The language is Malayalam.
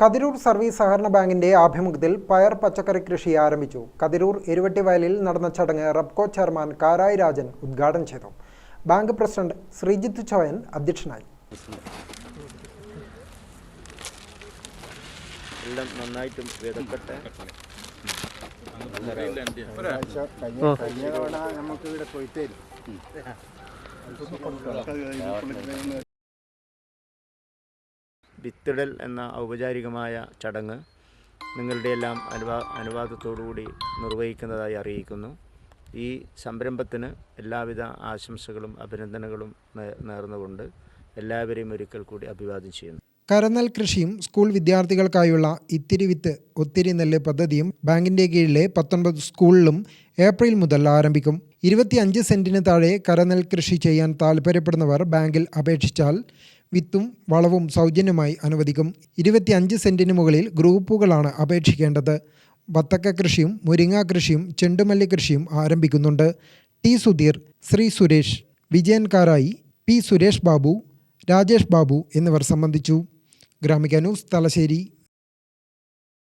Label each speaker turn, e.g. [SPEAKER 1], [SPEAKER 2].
[SPEAKER 1] കതിരൂർ സർവീസ് സഹകരണ ബാങ്കിന്റെ ആഭിമുഖ്യത്തിൽ പയർ പച്ചക്കറി കൃഷി ആരംഭിച്ചു. കതിരൂർ എരുവട്ടി വയലിൽ നടന്ന ചടങ്ങ് റബ്കോ ചെയർമാൻ കാരായി രാജൻ ഉദ്ഘാടനം ചെയ്തു. ബാങ്ക് പ്രസിഡന്റ് ശ്രീജിത്ത് ചോയൻ അധ്യക്ഷനായി.
[SPEAKER 2] എല്ലാം നന്നായിട്ടും വിതക്കട്ടെ
[SPEAKER 3] കഴിഞ്ഞ തവണ നമുക്ക് ഇവിടെ കൊയ്ത്തേരും
[SPEAKER 2] വിത്തിടൽ എന്ന ഔപചാരികമായ ചടങ്ങ് നിങ്ങളുടെയെല്ലാം അനുവാ അനുവാദത്തോടുകൂടി നിർവഹിക്കുന്നതായി അറിയിക്കുന്നു. ഈ സംരംഭത്തിന് എല്ലാവിധ ആശംസകളും അഭിനന്ദനങ്ങളും നേർന്നുകൊണ്ട് എല്ലാവരെയും ഒരിക്കൽ കൂടി അഭിവാദ്യം ചെയ്യുന്നു.
[SPEAKER 1] കരനൽ കൃഷിയും സ്കൂൾ വിദ്യാർത്ഥികൾക്കായുള്ള ഇത്തിരി വിത്ത് ഒത്തിരി നെല്ല് പദ്ധതിയും ബാങ്കിന്റെ കീഴിലെ പത്തൊൻപത് സ്കൂളിലും ഏപ്രിൽ മുതൽ ആരംഭിക്കും. ഇരുപത്തിയഞ്ച് സെന്റിന് താഴെ കരനെൽ കൃഷി ചെയ്യാൻ താൽപ്പര്യപ്പെടുന്നവർ ബാങ്കിൽ അപേക്ഷിച്ചാൽ വിത്തും വളവും സൗജന്യമായി അനുവദിക്കും. ഇരുപത്തിയഞ്ച് സെന്റിന് മുകളിൽ ഗ്രൂപ്പുകളാണ് അപേക്ഷിക്കേണ്ടത്. വത്തക്ക കൃഷിയും മുരിങ്ങ കൃഷിയും ചെണ്ടുമല്ലി കൃഷിയും ആരംഭിക്കുന്നുണ്ട്. ടി സുധീർ ശ്രീ സുരേഷ് വിജയൻ കാരായി പി സുരേഷ് ബാബു രാജേഷ് ബാബു എന്നിവർ സംബന്ധിച്ചു. ഗ്രാമിക ന്യൂസ് തലശ്ശേരി.